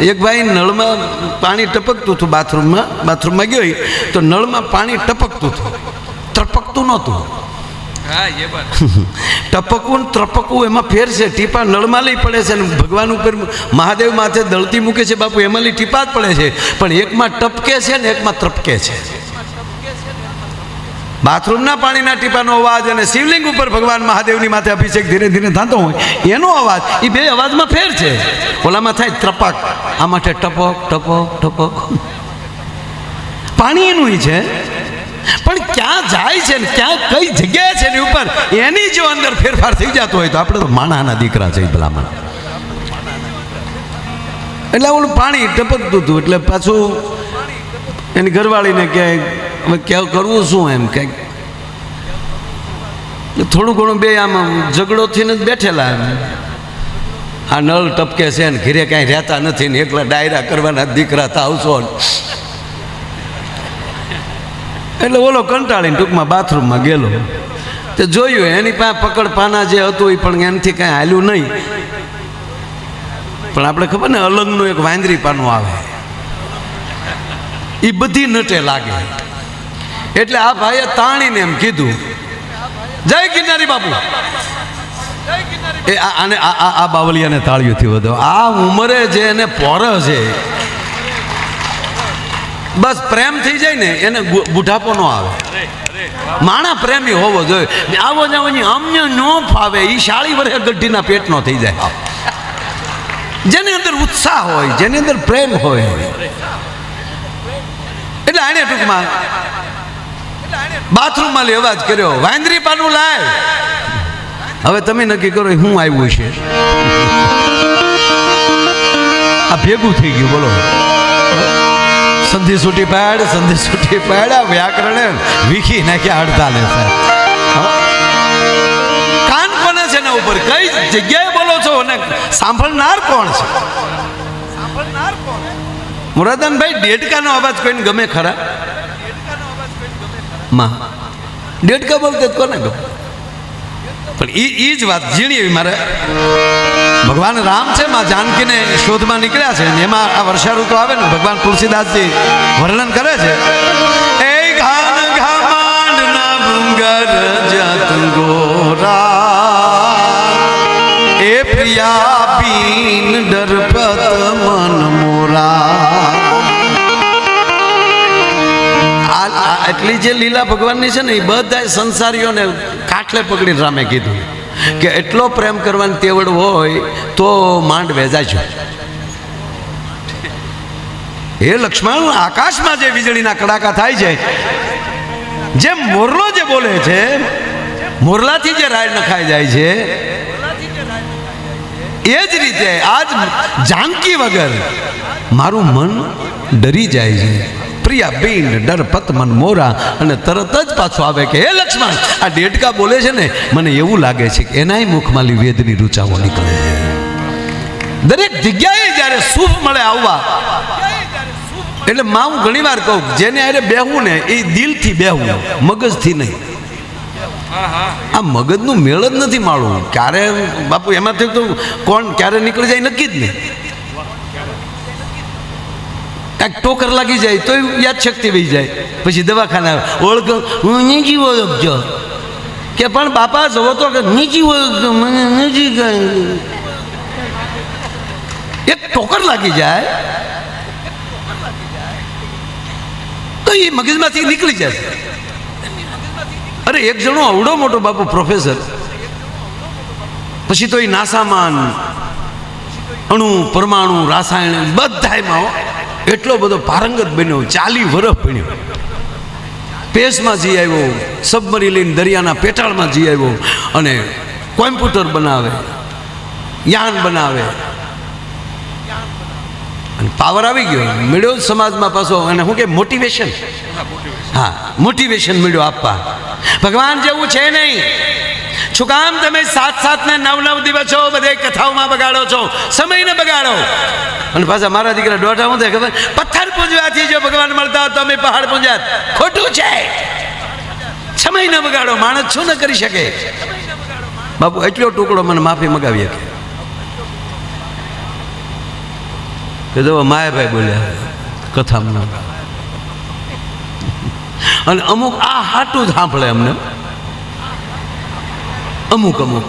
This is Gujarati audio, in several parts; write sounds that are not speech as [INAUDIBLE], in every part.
એક ભાઈ નળમાં પાણી ટપકતું હતું બાથરૂમમાં બાથરૂમમાં ગયો તો નળમાં પાણી ટપકતું હતું. ત્રપકતું નહોતું. હા એ [LAUGHS] ટપકવું ને ત્રપકવું એમાં ફેર છે. ટીપા નળમાં લઈ પડે છે અને ભગવાન ઉપર મહાદેવ માથે દળતી મૂકે છે બાપુ એમાં લઈ ટીપા જ પડે છે. પણ એકમાં ટપકે છે ને એકમાં ત્રપકે છે. બાથરૂમના પાણીના ટીપાનો અવાજ અને શિવલિંગ ઉપર ભગવાન મહાદેવની માથે અભિષેક ધીરે ધીરે થતો હોય, એનો અવાજ એ બે અવાજમાં ફેર છે. ઓલામાં થાય ત્રપક. આ માટે ટપક ટપક ટપક. પાણી એનું છે. પણ ક્યાં જાય છે ક્યાં કઈ જગ્યાએ છે એની ઉપર, એની જો અંદર ફેરફાર થઈ જતો હોય તો આપણે તો માણાના દીકરા છે ભલામણ. એટલે ઓલું પાણી ટપકતું હતું, એટલે પાછું એની ઘરવાળીને કે હવે કરવું, શું એમ કંઈક? થોડું ઘણું બે આમ ઝઘડો થઈને જ બેઠેલા એમ. આ નળ ટપકે છે ને ઘેરે કાંઈ રહેતા નથી ને એકલા ડાયરા કરવાના દીકરા થાવશો આવશો એટલે ઓલો કંટાળીને ટૂંકમાં બાથરૂમમાં ગયેલો. તે જોયું, એની પાસે પકડ પાના જે હતું એ પણ એનાથી કાંઈ હાલ્યું નહીં. પણ આપણે ખબર ને, અલંગનું એક વાંદરી પાનું આવે. એ બધી નટે લાગે. એટલે આ ભાઈએ તાણીને એમ કીધું. જય ગિરનારી બાપુ. એ આને આ આ- બાવલિયાને તાળીઓથી વધો. આ ઉંમરે જે એને પોર છે, બસ પ્રેમ થઈ જાય ને, એને બુઢાપો ન આવે. માણા પ્રેમી હોવો જોઈએ. આવો જાવો અમને ન ફાવે એ શાળી વરે ગઢીના પેટનો થઈ જાય. જેની અંદર ઉત્સાહ હોય, જેની અંદર પ્રેમ હોય. એટલે આને ટૂંકમાં બાથરૂમમાં લેવા જ કર્યો. વાંદરી પાનું લાય. હવે તમે નક્કી કરો હું આવ્યું છે? આ ભેગું થઈ ગયું, બોલો. સંધિ સૂટી પાડ, સંધિ સૂટી પાડ, આ વ્યાકરણે વીખી નાખ્યા હડતાલે સાહેબ કાન કોને છે ને ઉપર? કઈ જગ્યાએ બોલો છો અને સાંભળનાર કોણ છે? મુરાદાનભાઈ ડેડકાનો અવાજ કોઈને ગમે ખરા? માં. દેડકા બોલતે કોને ગમે પણ એ એ જ વાત જીણી મારે. ભગવાન રામ છે, માં જાનકીને શોધમાં નીકળ્યા છે ને એમાં આ વર્ષા ઋતુ આવે ને, ભગવાન તુલસીદાસજી વર્ણન કરે છે. એ ઘાન ઘામાંડ ના ભંગર જત ગોરા. એ પ્રિયા પીન ડરપત મન મોરા. આ આ એટલી જે લીલા ભગવાનની છે ને, એ બધા સંસારીઓને કાટલે પકડીને રામે કીધું કે એટલો પ્રેમ કરવાની તેવડ હોય તો માંડ વેજાજો. હે લક્ષ્મણ, આકાશમાં જે વીજળીના કડાકા થાય છે જેમ મોરલો જે બોલે છે, મોરલાથી જે રાય નખાઈ જાય છે, એ જ રીતે આજ જાનકી વગર મારું મન ડરી જાય છે. પ્રિયા બિંડ ડરપત મન મોરા અને તરત જ પાછો આવે કે, હે લક્ષ્મણ, આ ડેટકા બોલે છે ને, મને એવું લાગે છે કે એનાય મુખમાંથી વેદની રૂચાઓ નીકળે છે. દરેક જગ્યાએ જ્યારે શુભ મળે આવવા, એટલે માં હું ઘણી વાર કહું જેને અરે બેહવું ને, એ દિલથી બેહવું, મગજથી નહીં. આ મગજનું મેળ જ નથી માળવું. ક્યારે, બાપુ એમાંથી તો કોણ ક્યારે નીકળી જાય નક્કી જ નહીં. એક ટોકર લાગી જાય તોય યાદ શક્તિ વહી જાય. પછી દવાખાના ઓળખ, હું નીચી ઓળખજો કે પણ બાપા જવો તો કે નીચી ઓળખજો મને નીચી એક ટોકર લાગી જાય. તો એ મગજમાંથી નીકળી જાય અરે, એક જણો અવડો મોટો બાપુ, પ્રોફેસર. પછી તો એ નાસામાન, અણુ, પરમાણુ રાસાયણ બધાયમાં હો. એટલો બધો પારંગત બન્યો, ચાલી વરફ ભણ્યો. પેસમાં જી આવ્યો સબમરી લઈને દરિયાના પેટાળમાં જી આવ્યો અને કોમ્પ્યુટર બનાવે, યાન બનાવે. અને પાવર આવી ગયો. મળ્યો સમાજમાં પાછો. અને શું કે મોટિવેશન હા મોટિવેશન મળ્યો આપવા. ભગવાન જેવું છે નહીં. શું કામ તમે સાત સાત ને નવ નવ દિવસો બધે કથાઓમાં બગાડો છો. સમયને બગાડો. અને પાછા મારા દીકરા દોઢા હું ખબર? પથ્થર પૂજવાથી જો ભગવાન મળતા હોય તો અમે પહાડ પૂજ્યા. ખોટું છે. સમય ન બગાડો. માણસ શું ન કરી શકે? બાપુ, એટલો ટુકડો મને માફી મગાવી શકે. કીધું માયાભાઈ બોલ્યા, કથામાં અને અમુક આ હાટું જ સાંભળે અમને. અમુક અમુક.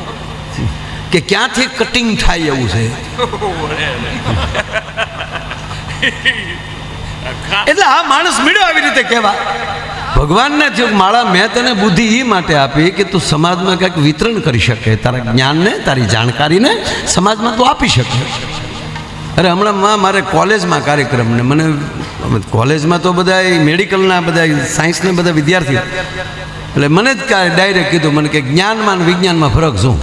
કે ક્યાંથી કટિંગ થાય એવું છે? એટલે આ માણસ મળ્યો આવી રીતે કહેવા. ભગવાનને થયું માળા મેં તને બુદ્ધિ એ માટે આપી કે તું સમાજમાં કંઈક વિતરણ કરી શકે, તારા જ્ઞાનને, તારી જાણકારીને સમાજમાં તું આપી શકે. અરે હમણાં મારે કોલેજમાં કાર્યક્રમ ને મને કોલેજમાં તો બધા મેડિકલના બધા સાયન્સના બધા વિદ્યાર્થીઓ. એટલે મને જ ડાયરેક્ટ કીધું, મને કે જ્ઞાનમાં વિજ્ઞાનમાં ફરક શું?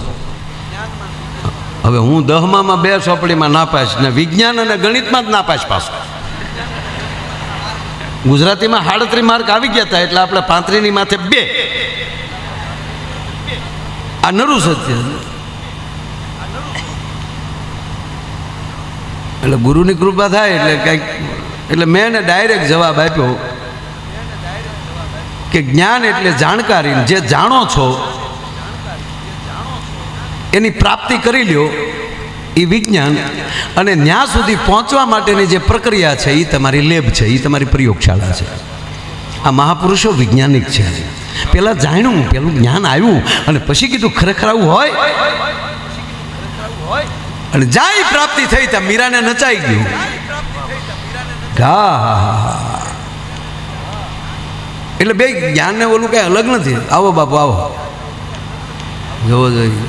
હવે હું દહમામાં બે ચોપડીમાં નાપાસ ને વિજ્ઞાન અને ગણિતમાં જ નાપાસ પાસ ગુજરાતીમાં હાડત્રી માર્ક આવી ગયા હતા એટલે આપણે પાંત્રીની માથે બે. આ નરું સત્ય. એટલે ગુરુની કૃપા થાય, એટલે કંઈક એટલે મેં એને ડાયરેક્ટ જવાબ આપ્યો. કે જ્ઞાન એટલે જાણકારી જે જાણો છો એની પ્રાપ્તિ કરી લ્યો એ વિજ્ઞાન. અને ત્યાં સુધી પહોંચવા માટેની જે પ્રક્રિયા છે એ તમારી લેબ છે એ તમારી પ્રયોગશાળા છે. આ મહાપુરુષો વૈજ્ઞાનિક છે. પહેલાં જાણ્યું પેલું જ્ઞાન આવ્યું અને પછી કીધું ખરેખર આવું હોય? અને જાય પ્રાપ્તિ થઈ ત્યાં મીરાને નચાઈ ગયું. હા હા, હા. એટલે બે જ્ઞાનને ઓલું કાંઈ અલગ નથી. આવો બાપુ આવો. જોવો જોઈએ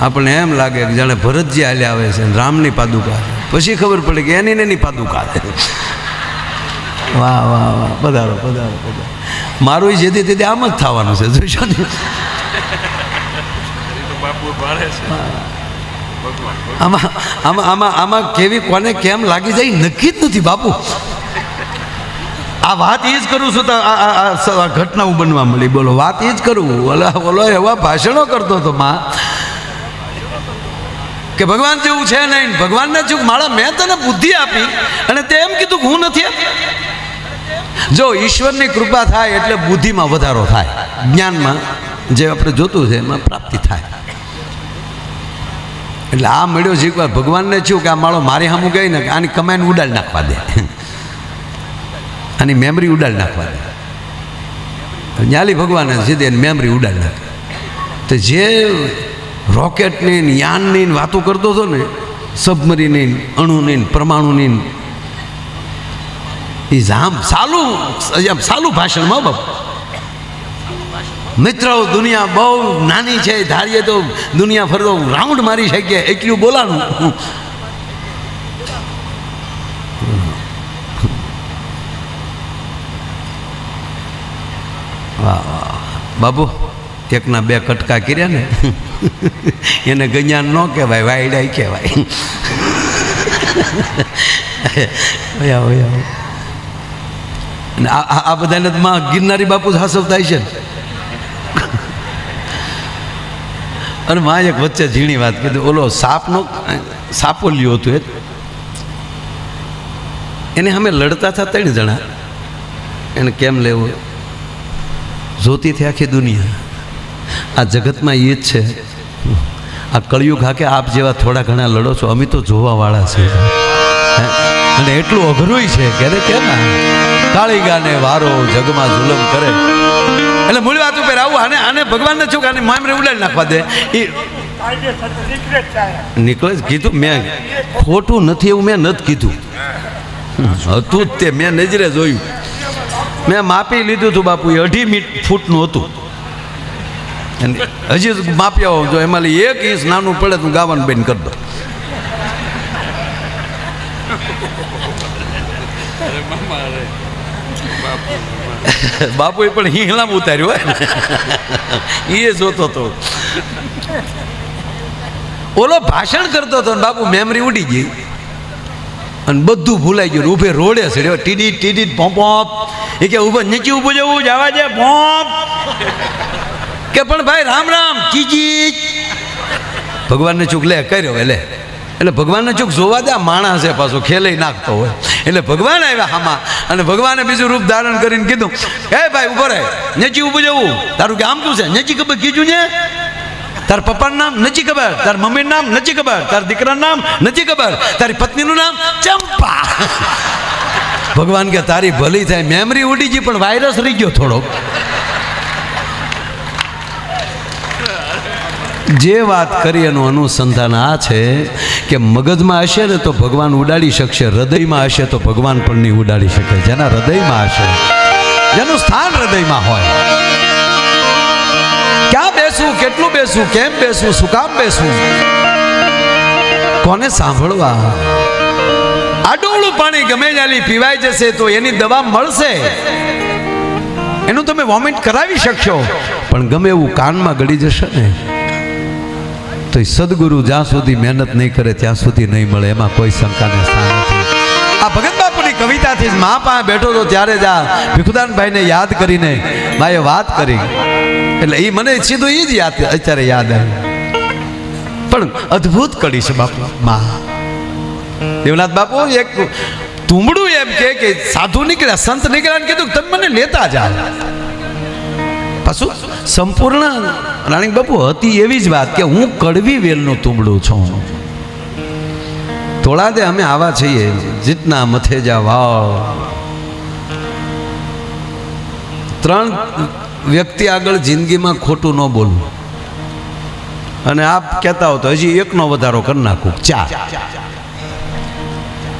આપણને એમ લાગે કે જાણે ભરતજી હાલ્યા આવે છે રામની પાદુકા પછી ખબર પડે કે એની ને એની પાદુકા વાહ વાહ વાહ. પધારો પધારો પધારો. મારું જેથી તેથી આમ જ થવાનું છે. જોઈશો ને આમાં આમાં આમાં આમાં કેવી કોને કેમ લાગી જાય નક્કી જ નથી બાપુ. આ વાત એ જ કરું છું તો આ- ઘટનાઓ બનવા મળી. બોલો, વાત એ જ કરું. ઓલા ઓલો એવા ભાષણો કરતો હતો માં, કે ભગવાન જેવું છે નહીં. ભગવાનને ચૂક માળા મેં તને બુદ્ધિ આપી અને તે એમ કીધું હું નથી. જો ઈશ્વરની કૃપા થાય એટલે બુદ્ધિમાં વધારો થાય. જ્ઞાનમાં જે આપણે જોતું છે એમાં પ્રાપ્તિ થાય. એટલે આ મળ્યો છે એકવાર. ભગવાનને થયું કે આ માળો મારી સામું ગઈ ને આની કમાઈને ઉડાડ નાખવા દે. આની મેમરી ઉડાડી નાખવાની. ન્યાલી ભગવાને સીધે એની મેમરી ઉડાડ નાખે. તો જે રોકેટની યાનની વાતો કરતો હતો ને સબમરીની અણુની પરમાણુની એ જામ સાલું આમ સાલું ભાષણમાં બાપુ. મિત્રો દુનિયા બહુ નાની છે, ધારીએ તો દુનિયા ફરતો રાઉન્ડ મારી શકીએ, એટલું બોલાનું. વાહ વાહ બાબુ એકના બે કટકા કર્યા ને? એને ગજાન ન કહેવાય વાયડાય કહેવાય. ઓયા અને આ બધાને માં ગિરનારી બાપુ જ હાસવ થાય છે અને માં એક વચ્ચે ઝીણી વાત કીધી, ઓલો સાપનો સાપોલિયો હતું એ એને અમે લડતા હતા ત્રણ જણા. એને કેમ લેવું? જોતીથી આખી દુનિયા. આ જગતમાં એ જ છે. આ કળિયુગ કે આપ જેવા થોડા ઘણા લડો છો, અમે તો જોવાવાળા છે. અને એટલું અઘરું છે કે અરે કેમ આ? કાળી ગાને વારો જગમાં જુલમ કરે? એટલે મૂળ વાત ઉપર આવું, આને આને ભગવાનને છું કે, આને મામરે ઉડાડી નાખવા દે? એ નીકળે જ કીધું. મેં ખોટું નથી એવું મેં નથી કીધું. હતું જ તે, મેં નજરે જોયું. મેં માપી લીધું હતું બાપુ એ અઢી મીટ ફૂટનું હતું. હજી માપી આવો, જો એમાં એક ઇંચ નાનું પડે તો ગાવાનું બેન કરી દો બાપુએ પણ હિંગલામ ઉતાર્યું હોય એ જોતો હતો. ઓલો ભાષણ કરતો હતો બાપુ મેમરી ઉડી ગઈ. અને બધું ભૂલાઈ ગયું. ઊભે રોડે ચડ્યો. ટીડી ટીડી પોંપ એ કે ઊભો નીચે ઊભો જવું જવા દે પોંપ કે પણ ભાઈ, રામ રામ ચીચી ભગવાનને ચૂક લે, કર્યો એટલે એટલે ભગવાનને ચૂક જોવા દે, આ માણસ છે પાછો ખેલે નાખતો હોય. એટલે ભગવાન આવ્યા આમાં. અને ભગવાને બીજું રૂપ ધારણ કરીને કીધું, હે ભાઈ, ઊભો રહે. નેચી ઊભું જવું. તારું કે, આમ શું છે? નેચી ખબર કીધું ને? તાર પપ્પાનું નામ નથી ખબર, તાર મમ્મીનું નામ નથી ખબર, તાર દીકરાનું નામ નથી ખબર, તારી પત્નીનું નામ ચંપા. ભગવાન કે તારી ભલી થાય મેમરી ઉડી ગઈ, પણ વાયરસ રહી ગયો થોડોક. જે વાત કરી એનું અનુસંધાન આ છે કે મગજમાં હશે ને તો ભગવાન ઉડાડી શકશે, હૃદયમાં હશે તો ભગવાન પણ નહીં ઉડાડી શકે, જેના હૃદયમાં હશે, જેનું સ્થાન હૃદયમાં હોય. બેસવું કેટલું બેસવું કેમ બેસવું શું કામ બેસવું કોને સાંભળવા? આડોળું પાણી ગમે ત્યાંથી પીવાઈ જશે તો એની દવા મળશે. એનું તમે વોમિટ કરાવી શકશો. પણ ગમે એવું કાનમાં ગળી જશે ને, તો સદગુરુ જ્યાં સુધી મહેનત નહીં કરે, ત્યાં સુધી નહીં મળે. એમાં કોઈ શંકાને સ્થાન જ મા પાસે બેઠો તો ત્યારે જ આ ભીખુદાનભાઈને યાદ કરીને માએ વાત કરી. એટલે એ મને સીધું એ જ યાદ અત્યારે યાદ આવ્યું પણ અદ્ભુત કડી છે બાપુ. મા. દેવનાથ બાપુ, એક તુંબડું એમ કે કે સાધુ નીકળ્યા, સંત નીકળ્યા કીધું તમે મને લેતા જા પાછું સંપૂર્ણ રાણી બાપુ હતી એવી જ વાત કે હું કડવી વેલનું તુંબડું છું. થોડા દે અમે આવા છીએ. જીતના મથેજા વાવ. ત્રણ વ્યક્તિ આગળ જિંદગીમાં ખોટું ન બોલવું. અને આપ કહેતા હો તો હજી એકનો વધારો કરી નાખું. ચાર.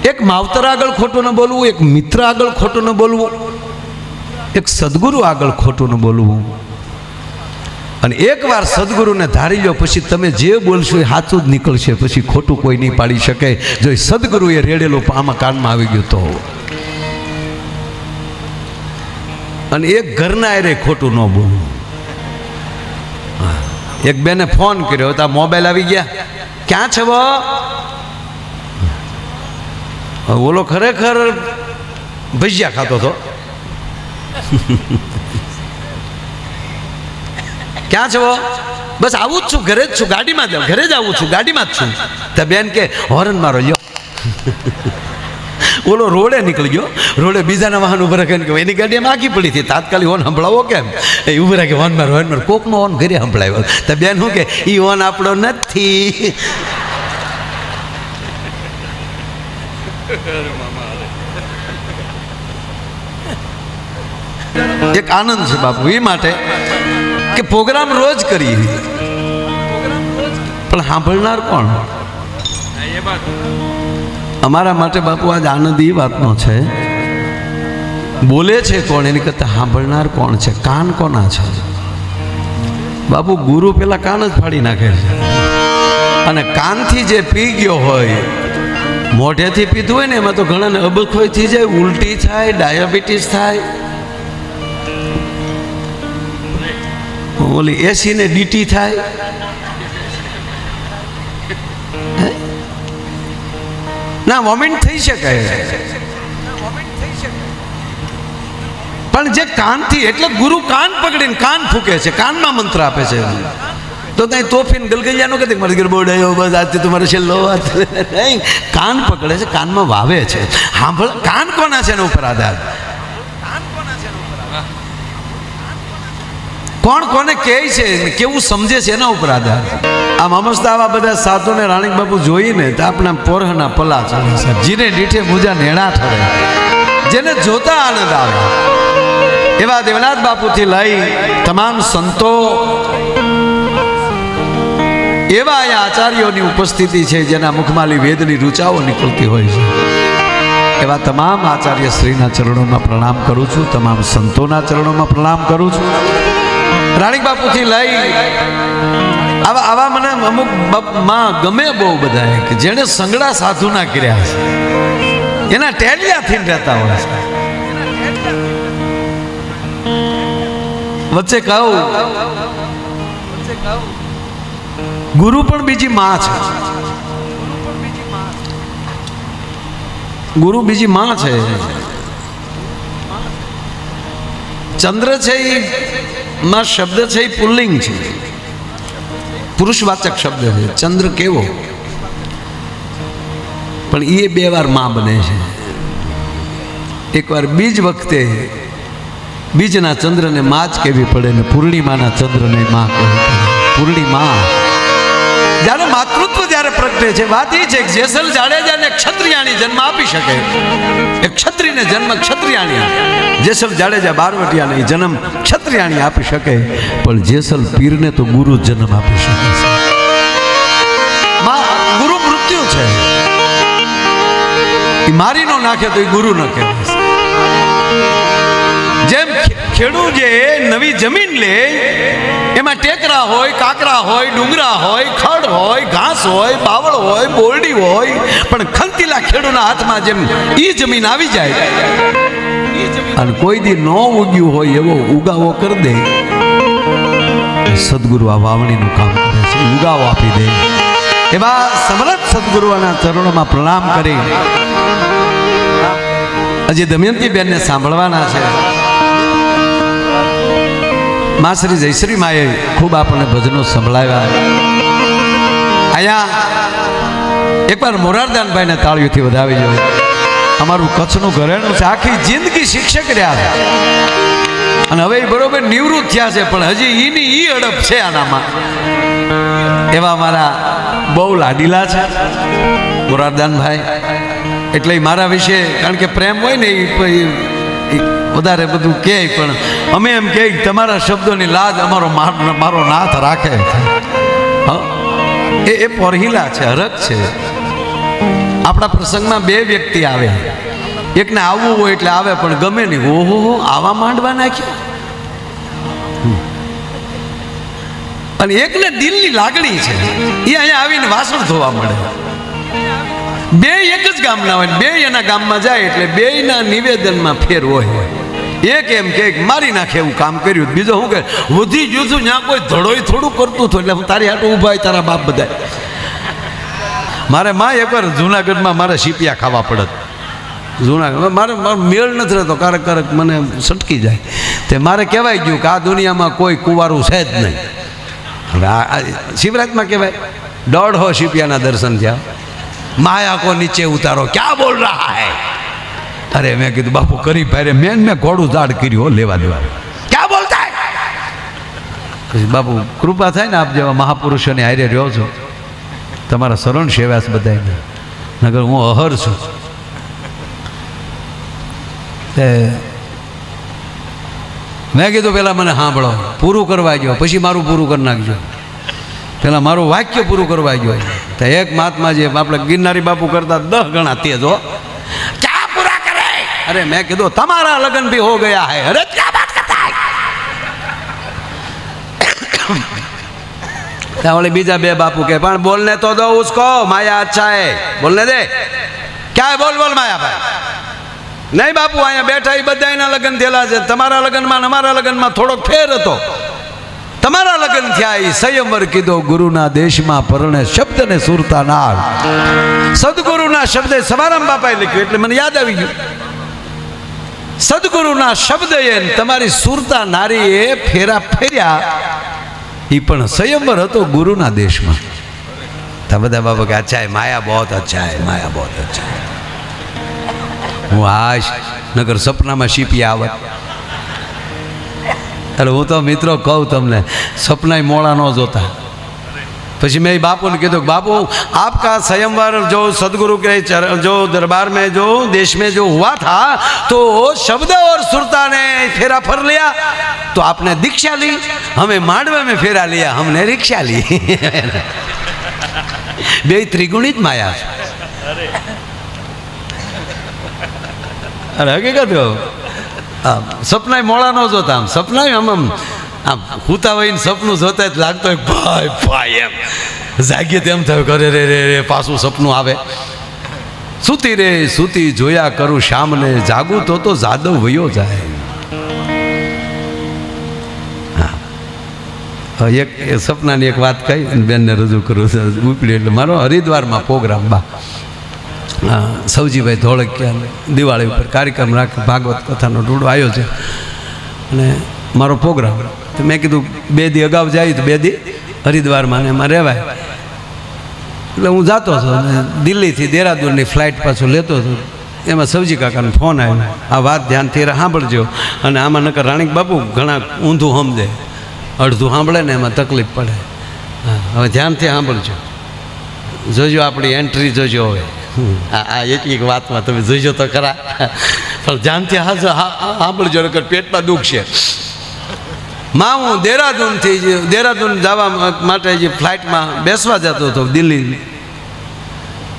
એક માવતર આગળ ખોટું ન બોલવું, એક મિત્ર આગળ ખોટું ન બોલવું, એક સદગુરુ આગળ ખોટું ન બોલવું. અને એકવાર સદગુરુને ધારી લો, પછી તમે જે બોલશો એ સાચું જ નીકળશે. પછી ખોટું કોઈ નહીં પાડી શકે. જો એ રેડેલું આમાં કાનમાં આવી ગયો તો. અને એક ઘરના એરે ખોટું ન બોલવું. એક બેને ફોન કર્યો, તો મોબાઈલ આવી ગયા? ક્યાં છે ઓલો ખરેખર ભજીયા ખાતો હતો. ક્યાં છો? બસ આવું જ છું, ઘરે જ છું, ગાડીમાં જ ઘરે જ આવું છું, ગાડીમાં જ છું. તો બેન કે, હોર્ન મારો, લ્યો. ઓલો રોડે નીકળી ગયો, રોડે બીજાના વાહન ઊભા રાખે કે એની ગાડી એમ આખી પડી હતી તાત્કાલિક હોન સંભળાવો કેમ? એ ઊભા રાખે હોન મારો હોન મારો. કોકનો હોન ઘરે સંભળાવ્યો તો બેન શું કે એ હોન આપણો નથી. એક આનંદ છે બાપુ એ માટે કે પ્રોગ્રામ રોજ કરીએ. પણ સાંભળનાર કોણ? અમારા માટે બાપુ આજ આનંદ એ વાતનો છે. બોલે છે કોણ? એની કરતાં સાંભળનાર કોણ છે? કાન કોના છે? બાપુ ગુરુ પેલા કાન જ ફાડી નાખે છે. અને કાનથી જે પી ગયો હોય, મોઢેથી પીધું હોય ને, એમાં તો ઘણાને અબખોઈ થઈ જાય, ઉલટી થાય, ડાયાબિટીસ થાય. ઓલી એસી ને ડીટી થાય. ના વોમિટ થઈ શકે. પણ જે કાનથી, એટલે ગુરુ કાન પકડીને કાન ફૂકે છે, કાનમાં મંત્ર આપે છે. તો ત્યાં તોફીન ગલગલિયા નો કહેતી મારી ઘર બોડાયો બસ આજથી તમારે છેલ્લો વાત. નહીં, કાન પકડે છે, કાનમાં વાવે છે. સાંભળ કાન કોના છે એના ઉપર આધાર? કોણ કોને કહે છે, કેવું સમજે છે એના ઉપર આધાર આમ અમસ્તા આવા બધા સાધુને રાણી બાપુ જોઈને તો આપણા પોરહના પલા ચાલે છે. જીને ડીઠે મુજા નેણા ઠરે. જેને જોતા આનંદ આવે. એવા દેવનાથ બાપુથી લઈ તમામ સંતો, એવા અહીંયા આચાર્યોની ઉપસ્થિતિ છે જેના મુખમાલી વેદની રૂચાઓ નીકળતી હોય છે. એવા તમામ આચાર્ય શ્રીના ચરણોમાં પ્રણામ કરું છું, તમામ સંતોના ચરણોમાં પ્રણામ કરું છું. રાણીક બાપુથી લઈ આવા આવા મને અમુકમાં ગમે બહુ બધા કે જેણે સંગડા સાધુના કર્યા છે. એના ટેલિયાથી રહેતા હોય છે. વચ્ચે કહું, ગુરુ પણ બીજી માં છે. ગુરુ બીજી માં છે. ચંદ્ર છે એ માં શબ્દ છે એ પુલ્લિંગ છે. પુરુષવાચક શબ્દ છે. ચંદ્ર કેવો? પણ એ બે વારમાં બને છે. એકવાર બીજ વખતે બીજના ચંદ્રને માં જ કહેવી પડે ને પૂર્ણિમાના ચંદ્રને માં કહેવી પડે પૂર્ણિમા. જ્યારે જ્યારે પ્રગટે છે. વાત એ છે કે જેસલ જાડેજાને ક્ષત્રિયાણી જન્મ આપી શકે. એ ક્ષત્રિને જન્મ ક્ષત્રિયાણી જેસલ જાડેજા બારવટિયાને જન્મ ક્ષત્રિયાણી આપી શકે. પણ જેસલ પીરને તો ગુરુ જન્મ આપી શકે. છે ગુરુ મૃત્યુ છે. એ મારી નો નાખે તો એ ગુરુ ન કહેવાય. ખેડૂત જે નવી જમીન લે, એમાં ટેકરા હોય, કાકરા હોય, ડુંગરા હોય, ખડ હોય, ઘાસ હોય, બાવળ હોય, બોરડી હોય, પણ ખંતીલા ખેડૂના હાથમાં જેમ એ જમીન આવી જાય, અને કોઈ દી ન ઉગ્યું હોય એવો ઉગાવો કરી દે સદગુરુ આ વાવણીનું કામ કરે છે ઉગાવો આપી દે. એવા સમરથ સદગુરુના ચરણોમાં પ્રણામ કરી. હજી દમયંતી બેનને સાંભળવાના છે. મા શ્રી જયશ્રી માએ ખૂબ આપણને ભજનો સંભળાવ્યા. અહીંયા એકવાર મોરારદાનભાઈને તાળીઓથી વધાવી જોઈએ અમારું કચ્છનું ઘરેણું છે. આખી જિંદગી શિક્ષક રહ્યા અને હવે બરોબર નિવૃત્ત થયા છે, પણ હજી એની ઈ હડપ છે આનામાં. એવા મારા બહુ લાડીલા છે મોરારદાનભાઈ. એટલે મારા વિશે, કારણ કે પ્રેમ હોય ને એ વધારે બધું કહે પણ અમે એમ કહે તમારા શબ્દોની લાજ અમારો મારો નાથ રાખે. એ એ પરહિલા છે હરક છે. આપણા પ્રસંગમાં બે વ્યક્તિ આવે. એકને આવવું હોય એટલે આવે, પણ ગમે નહીં. ઓહો, હો, આવા માંડવા નાખ્યા? અને એકને દિલની લાગણી છે. એ અહીંયા આવીને વાસણ ધોવા મળે બે એક જ ગામના હોય બે એના ગામમાં જાય એટલે બેયના નિવેદનમાં ફેર હોય. એક એમ કે મારી નાખે એવું કામ કર્યું બીજો શું કે, વધી ગયું છું ત્યાં કોઈ ધડોય થોડું કરતું હતું એટલે હું તારી હાટું ઊભા હોય, તારા બાપ બધા મારે માં એકવાર જુનાગઢમાં મારે શીપિયા ખાવા પડત. જુનાગઢ મારે મેળ નથી રહેતો, કારક કારક મને સટકી જાય. તે મારે કહેવાય ગયું કે આ દુનિયામાં કોઈ કુંવારું છે જ નહીં. હવે આ શિવરાજમાં કહેવાય, દોઢ હો શિપિયાના દર્શન થયા. માયા કો નીચે ઉતારો. ક્યાં બોલ અરે મેં કીધું, બાપુ, કરી ભારે મેં મેં ઘોડું ઝાડ કર્યું, હો, લેવા દેવા. ક્યાં બોલતા હૈ પછી બાપુ, કૃપા થાય ને આપ જેવા મહાપુરુષોની હારે રહ્યો છો. તમારા શરણ સેવા છે બધાને નગર હું અહર છું. તે મેં કીધું પહેલાં મને સાંભળો. પૂરું કરવા ગયો. પછી મારું પૂરું કરી નાખજો. પેલા મારું વાક્ય પૂરું કરવા ગયો. તો એક મહાત્માજી આપણે ગિરનારી બાપુ કરતા દસ ગણા તેજ, હો. ક્યાં પૂરા કરે. અરે મેં કીધું, તમારા લગ્ન ભી હો ગયા હે. અરે ક્યાં બાત કરતા [COUGHS] ત્યાં વળી બીજા બે બાપુ કે પણ બોલને તો દો ઉસકો, માયા અચ્છા હે. બોલને દે. ક્યાં બોલ બોલ માયા ભાઈ નહીં બાપુ, અહીંયા બેઠા એ બધાના લગ્ન થયેલા છે. તમારા લગ્નમાં અમારા લગ્નમાં થોડોક ફેર હતો. તમારા લગ્ન થયા એ સંયમર કીધો, ગુરુના દેશમાં પરણે શબ્દ ને સુરતા ના સદગુરુના શબ્દે સવારામ બાપાએ લખ્યું, એટલે મને યાદ આવી ગયું. સદગુરુના શબ્દ એ તમારી સુરતા નારીએ ફેરા ફેર્યા. એ પણ સંયમર હતો ગુરુના દેશમાં. તા બધા બાબા કે અચ્છા માયા બહોત અચ્છા માયા બહોત અચ્છા હું આશ નગર સપનામાં શીપી આવત. એટલે હું તો મિત્રો કહું તમને સપનાય મોડા ન જોતા પછી મેં बापू ने कहा बापू आपका स्वयंवर जो सदगुरु के चर- जो दरबार में जो देश में जो हुआ था तो शब्द और सुरता ने फेरा फर लिया तो आपने दीक्षा ली हमें मांडवे में फेरा लिया हमने रिक्शा ली બે ત્રિગુણિત માયા છે અરે હકીકત કહું આમ સપનાય મોડા ન જોતા આમ, સપનાય આમ આમ આમ, હુતા ને સપનું જોતા જ લાગતો હોય, ભાઈ ભાઈ, એમ. જાગીએ તેમ થયું કરે રે રે રે પાછું સપનું આવે. સૂતી રે, સૂતી જોયા કરું શામને, જાગું તો તો જાદવ વયો જાય. એક સપનાની એક વાત કહી બેનને રજૂ કરું ઉપડી એટલે મારો હરિદ્વારમાં પ્રોગ્રામ બા. હા, સૌજીભાઈ ધોળકિયા દિવાળી ઉપર કાર્યક્રમ રાખે ભાગવત કથાનો ટૂડો આવ્યો છે અને મારો પ્રોગ્રામ. તો મેં કીધું બે દી અગાઉ જાય તો બે દી હરિદ્વારમાં ને એમાં રહેવાય. એટલે હું જાતો હતો અને દિલ્હીથી દેહરાદૂનની ફ્લાઇટ પાછું લેતો હતો. એમાં સવજી કાકાનો ફોન આવ્યો. આ વાત ધ્યાનથી સાંભળજો. અને આમાં નકર રાણીક બાપુ ઘણા ઊંધું સમજે. અડધું સાંભળે ને એમાં તકલીફ પડે. હવે ધ્યાનથી સાંભળજો. જોજો આપણી એન્ટ્રી જોજો હવે. આ એક એક વાતમાં તમે જોઈજો તો ખરા. પણ ધ્યાનથી હાજર સાંભળજો, નકર પેટમાં દુઃખ છે. માં, હું દેહરાદૂનથી દેહરાદૂન જવા માટે જે ફ્લાઇટમાં બેસવા જતો હતો દિલ્હી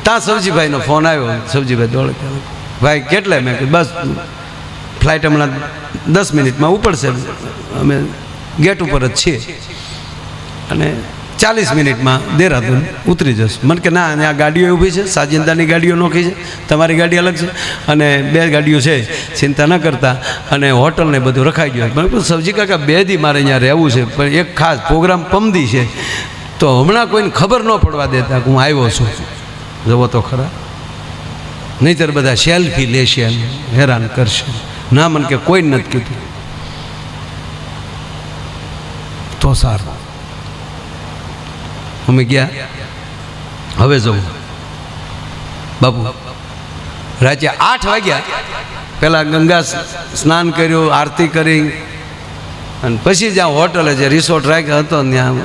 ત્યાં સબજીભાઈનો ફોન આવ્યો સબજીભાઈ દોડે. ભાઈ, કેટલે? મેં બસ, ફ્લાઇટ હમણાં દસ મિનિટમાં ઉપડશે. અમે ગેટ ઉપર જ છીએ. અને ચાલીસ મિનિટમાં દેહરાદૂન ઉતરી જશ. મને કે, ના આ ગાડીઓ ઊભી છે, સાજિંદાની ગાડીઓ નોખી છે, તમારી ગાડી અલગ છે. અને બે ગાડીઓ છે, ચિંતા ન કરતા, અને હોટલ ને બધું રખાઈ ગયું. મને સબજી કાકા, બે દી મારે અહીંયા રહેવું છે, પણ એક ખાસ પ્રોગ્રામ પમદી છે. તો હમણાં કોઈને ખબર ન પડવા દેતા હું આવ્યો છું. જવો તો ખરા. નહીંતર બધા સેલ્ફી લેશે હેરાન કરશે. ના, મને કે, કોઈ નથી કીધું. તો સારું. અમે ગયા. હવે જવું. બાપુ રાત્રે આઠ વાગ્યા. પહેલાં ગંગા સ્નાન કર્યું, આરતી કરી. અને પછી જ્યાં હોટલે જે રિસોર્ટ રાખ્યો હતો, ત્યાં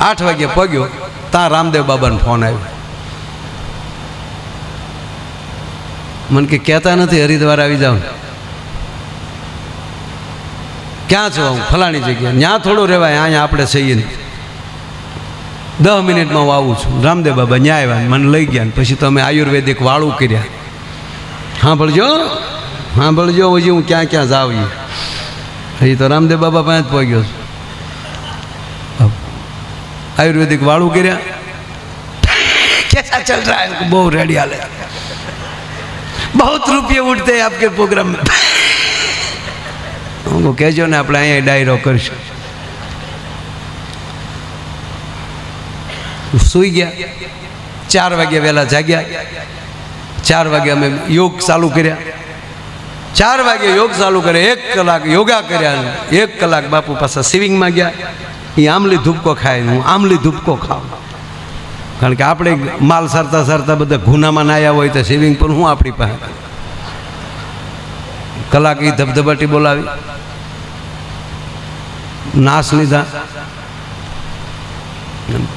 આઠ વાગ્યે પગ્યો. ત્યાં રામદેવ બાબાનો ફોન આવ્યો. મને કે કહેતા નથી હરિદ્વાર આવી જાઉં. ક્યાં છો? હું ફલાણી જગ્યાએ. ત્યાં થોડું રહેવાય, અહીંયા આપણે છીએ. નહીં દસ મિનિટમાં હું આવું છું. રામદેવ બાબા ન્યાય આવ્યા મને લઈ ગયા પછી તમે આયુર્વેદિક વાળું કર્યા. સાંભળજો સાંભળજો, હજી હું ક્યાં ક્યાં જાવ હજી તો રામદેવ બાબા પાસે જ પહોંચ્યો છું. આયુર્વેદિક વાળું કર્યા. કેસા ચલ રહા હે બહુ રેડી હાલે. બહુત રૂપિયા ઉઠતે આપકે પ્રોગ્રામ મેં. કહેજો ને આપણે અહીંયા ડાયરો કરીશું. સૂઈ ગયા ચાર વાગે વહેલા જાગ્યા ચાર વાગે અમે યોગ ચાલુ કર્યા ચાર વાગે યોગ ચાલુ કર્યા એક કલાક યોગા કર્યા અને એક કલાક બાપુ પાસે સિવિંગમાં ગયા એ આમલી ધૂપકો ખાય, હું આમલી ધૂપકો ખાઉં। કારણ કે આપણે માલ સરતા સરતા બધા ગુનામાં નાયા હોય તો સેવિંગ પણ હું આપણી પાસે કલાક એ ધબધબાટી બોલાવી નાશ લીધા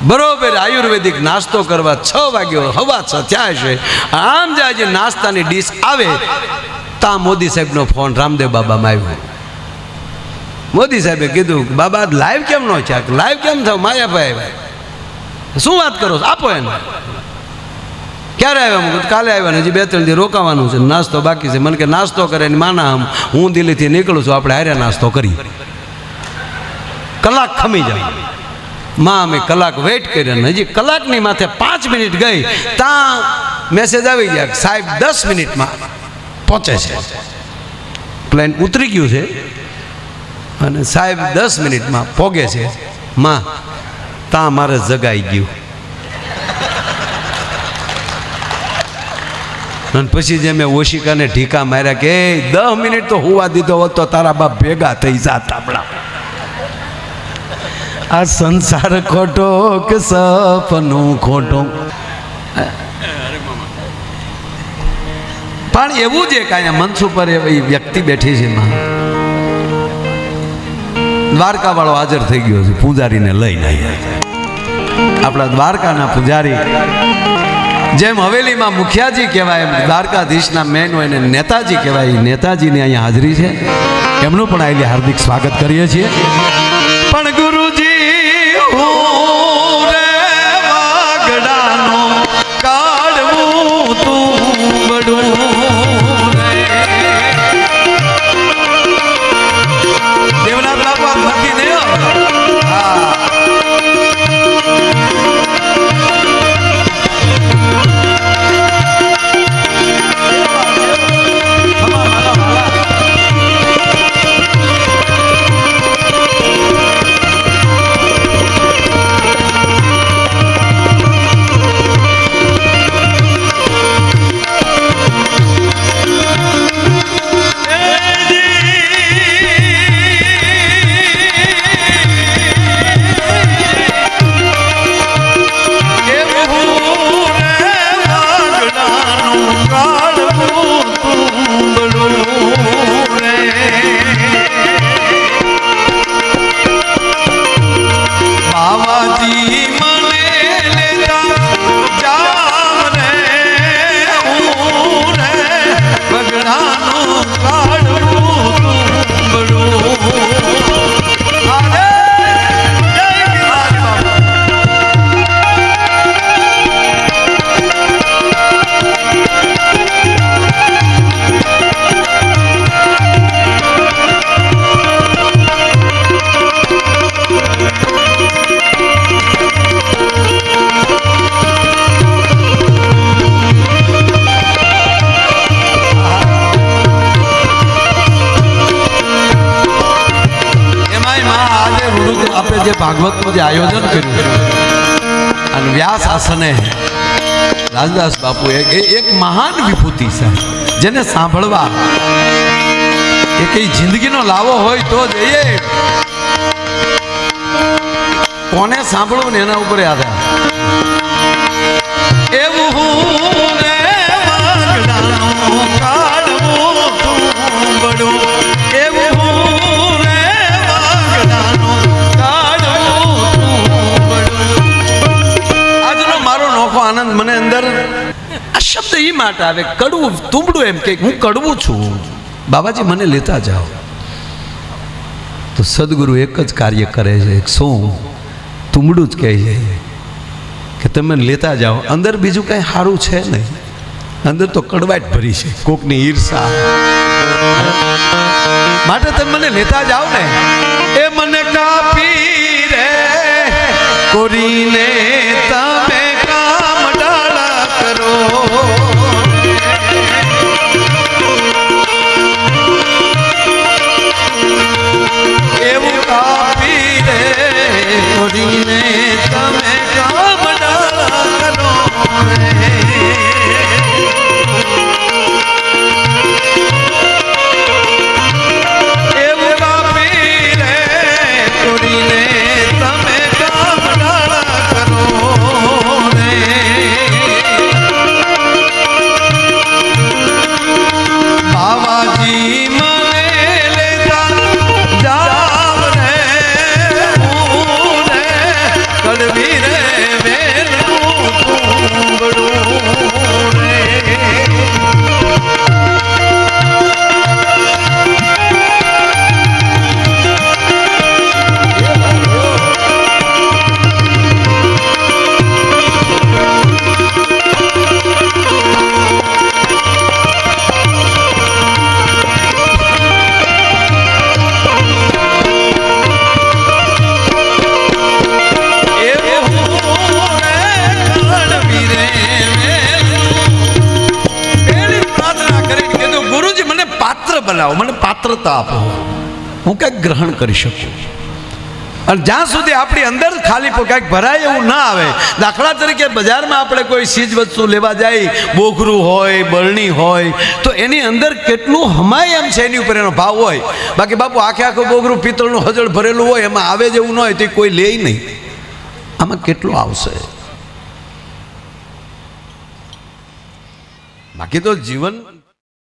બરોબર, આયુર્વેદિક નાસ્તો કરવા છ વાગ્યો, હવા છ થયા છે. આમ જાય જે નાસ્તાની ડીશ આવે. તા મોદી સાહેબનો ફોન રામદેવ બાબામાં આવ્યો. મોદી સાહેબે કીધું બાબા લાઈવ કેમ નો છે લાઈવ કેમ થાવ માયાભાઈ ભાઈ શું વાત કરો? આપો એને. ક્યારે આવ્યા? કાલે આવ્યા હજી બે, ત્રણ દી રોકાવાનું છે. નાસ્તો બાકી છે. મને કે, નાસ્તો કરે ને માના આમ. હું દિલ્હીથી નીકળું છું. આપણે હારે નાસ્તો કરી. કલાક ખમી જાય. માં અમે કલાક વેઇટ કર્યા હજી કલાકની માથે પાંચ મિનિટ ગઈ ત્યાં મેસેજ આવી ગયા સાહેબ દસ મિનિટમાં પહોંચે છે. પ્લેન ઉતરી ગયું છે અને સાહેબ દસ મિનિટમાં પોગે છે. માં ત્યાં મારે જગાઈ ગયું. અને પછી જે મેં ઓશિકાને ઢીકા માર્યા કે "એ, દસ મિનિટ તો હોવા દીધો હોત તો તારા બાપ ભેગા થઈ જાત આપણા. આ સંસાર ખોટો કે સપનું ખોટું? પણ એવું છે કે મંચ ઉપર એ વ્યક્તિ બેઠી છે માં દ્વારકાવાળો હાજર થઈ ગયો છે, પૂજારીને લઈને આવ્યા આપણા દ્વારકાના પૂજારી, જેમ હવેલીમાં મુખિયાજી કહેવાય, એમ દ્વારકાધીશના મેન હોય એને નેતાજી કહેવાય નેતાજીની અહીંયા હાજરી છે. એમનું પણ આવેલી હાર્દિક સ્વાગત કરીએ છીએ. રાજદાસ બાપુ એ એક મહાન વિભૂતિ છે. જેને સાંભળવા એ કઈ જિંદગીનો લાવો હોય તો જઈએ કોને સાંભળવું ને એના ઉપર આધાર? માટે આવે, કડવું તુંબડું એમ કે હું કડવું છું. બાબાજી, મને લેતા જાઓ. તો સદગુરુ એક જ કાર્ય કરે છે શું? તુંબડું જ કહે છે કે તમે લેતા જાઓ. અંદર બીજું કંઈ સારું છે નહીં. અંદર તો કડવાટ ભરી છે, કોકની ઈર્ષા. માટે તમે મને લેતા જાઓ ને. એ મને કાપી રે, કોરીને તમે પાત્રતા આપો હું કંઈક ગ્રહણ કરી શકું. અને જ્યાં સુધી આપણી અંદર ખાલી કંઈક ભરાય એવું ના આવે, દાખલા તરીકે બજારમાં આપણે કોઈ ચીજ વસ્તુ લેવા જાય, બોઘરું હોય, બરણી હોય, તો એની અંદર કેટલું હમાય એમ છે, એની ઉપર એનો ભાવ હોય. બાકી બાપુ, આખે આખું બોઘરું, પિત્તળનું હજળ ભરેલું હોય, એમાં આવે જેવું ન હોય, તો કોઈ લે નહીં. આમાં કેટલું આવશે? બાકી તો જીવન